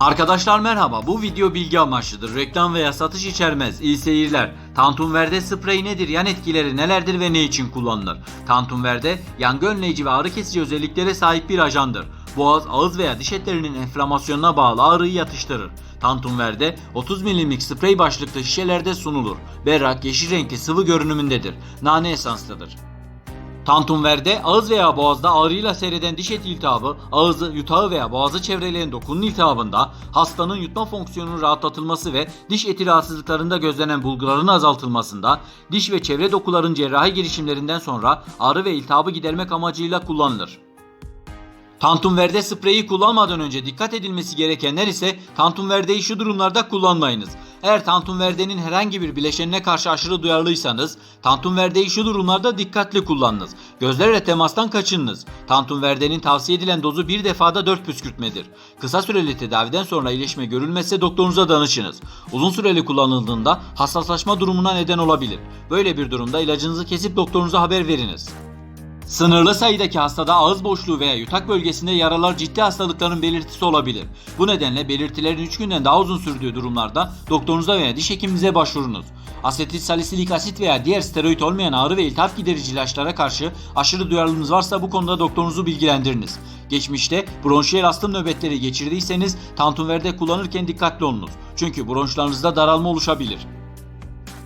Arkadaşlar merhaba. Bu video bilgi amaçlıdır. Reklam veya satış içermez. İyi seyirler. Tantum Verde sprey nedir? Yan etkileri nelerdir ve ne için kullanılır? Tantum Verde yangı önleyici ve ağrı kesici özelliklere sahip bir ajandır. Boğaz, ağız veya diş etlerinin enflamasyonuna bağlı ağrıyı yatıştırır. Tantum Verde 30 milimlik sprey başlıklı şişelerde sunulur. Berrak yeşil renkli sıvı görünümündedir. Nane esanslıdır. Tantum Verde ağız veya boğazda ağrıyla seyreden diş eti iltihabı, ağızı, yutağı veya boğazı çevreleyen dokunun iltihabında, hastanın yutma fonksiyonunun rahatlatılması ve diş eti rahatsızlıklarında gözlenen bulguların azaltılmasında, diş ve çevre dokuların cerrahi girişimlerinden sonra ağrı ve iltihabı gidermek amacıyla kullanılır. Tantum Verde spreyi kullanmadan önce dikkat edilmesi gerekenler ise Tantum Verde'yi şu durumlarda kullanmayınız. Eğer Tantum Verde'nin herhangi bir bileşenine karşı aşırı duyarlıysanız Tantum Verde'yi şu durumlarda dikkatli kullanınız. Gözlerle temastan kaçınınız. Tantum Verde'nin tavsiye edilen dozu bir defada 4 püskürtmedir. Kısa süreli tedaviden sonra iyileşme görülmezse doktorunuza danışınız. Uzun süreli kullanıldığında hassaslaşma durumuna neden olabilir. Böyle bir durumda ilacınızı kesip doktorunuza haber veriniz. Sınırlı sayıdaki hastada ağız boşluğu veya yutak bölgesinde yaralar ciddi hastalıkların belirtisi olabilir. Bu nedenle belirtilerin 3 günden daha uzun sürdüğü durumlarda doktorunuza veya diş hekiminize başvurunuz. Asetil salisilik asit veya diğer steroid olmayan ağrı ve iltihap giderici ilaçlara karşı aşırı duyarlılığınız varsa bu konuda doktorunuzu bilgilendiriniz. Geçmişte bronşiyel astım nöbetleri geçirdiyseniz Tantum Verde kullanırken dikkatli olunuz. Çünkü bronşlarınızda daralma oluşabilir.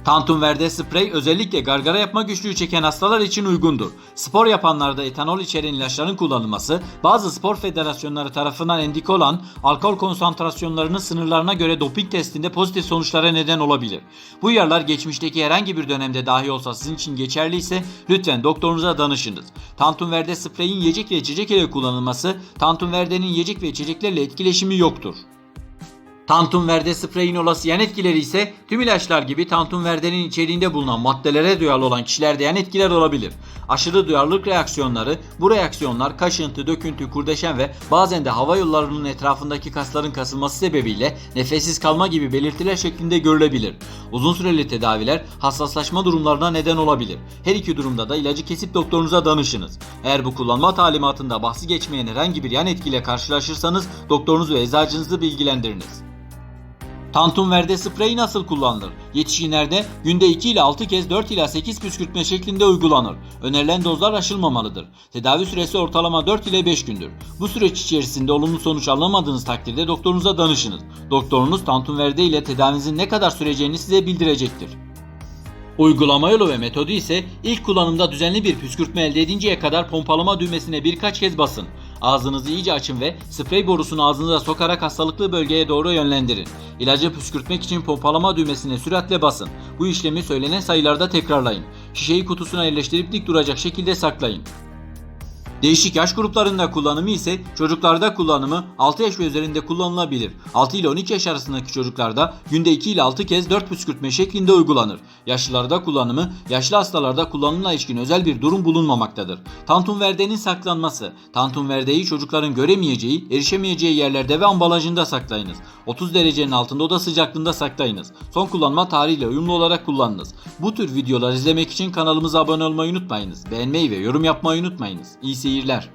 Tantum Verde sprey özellikle gargara yapma güçlüğü çeken hastalar için uygundur. Spor yapanlarda etanol içeren ilaçların kullanılması, bazı spor federasyonları tarafından endike olan alkol konsantrasyonlarının sınırlarına göre doping testinde pozitif sonuçlara neden olabilir. Bu uyarılar geçmişteki herhangi bir dönemde dahi olsa sizin için geçerliyse lütfen doktorunuza danışınız. Tantum Verde spreyin yiyecek ve içecek ile kullanılması, Tantum Verde'nin yiyecek ve içeceklerle etkileşimi yoktur. Tantum Verde spreyin olası yan etkileri ise tüm ilaçlar gibi Tantum Verde'nin içeriğinde bulunan maddelere duyarlı olan kişilerde yan etkiler olabilir. Aşırı duyarlılık reaksiyonları, bu reaksiyonlar kaşıntı, döküntü, kurdeşen ve bazen de hava yollarının etrafındaki kasların kasılması sebebiyle nefessiz kalma gibi belirtiler şeklinde görülebilir. Uzun süreli tedaviler hassaslaşma durumlarına neden olabilir. Her iki durumda da ilacı kesip doktorunuza danışınız. Eğer bu kullanma talimatında bahsi geçmeyen herhangi bir yan etkiyle karşılaşırsanız doktorunuzu ve eczacınızı bilgilendiriniz. Tantum Verde spreyi nasıl kullanılır? Yetişkinlerde günde 2 ile 6 kez 4 ila 8 püskürtme şeklinde uygulanır. Önerilen dozlar aşılmamalıdır. Tedavi süresi ortalama 4 ile 5 gündür. Bu süreç içerisinde olumlu sonuç alamadığınız takdirde doktorunuza danışınız. Doktorunuz Tantum Verde ile tedavinizin ne kadar süreceğini size bildirecektir. Uygulama yolu ve metodu ise ilk kullanımda düzenli bir püskürtme elde edinceye kadar pompalama düğmesine birkaç kez basın. Ağzınızı iyice açın ve sprey borusunu ağzınıza sokarak hastalıklı bölgeye doğru yönlendirin. İlacı püskürtmek için pompalama düğmesine süratle basın. Bu işlemi söylenen sayılarda tekrarlayın. Şişeyi kutusuna yerleştirip dik duracak şekilde saklayın. Değişik yaş gruplarında kullanımı ise çocuklarda kullanımı 6 yaş ve üzerinde kullanılabilir. 6 ile 12 yaş arasındaki çocuklarda günde 2 ile 6 kez 4 püskürtme şeklinde uygulanır. Yaşlılarda kullanımı yaşlı hastalarda kullanımla ilişkin özel bir durum bulunmamaktadır. Tantum verdenin saklanması. Tantum verdeyi çocukların göremeyeceği, erişemeyeceği yerlerde ve ambalajında saklayınız. 30 derecenin altında oda sıcaklığında saklayınız. Son kullanma tarihiyle uyumlu olarak kullanınız. Bu tür videolar izlemek için kanalımıza abone olmayı unutmayınız. Beğenmeyi ve yorum yapmayı unutmayınız. İyi seyirler.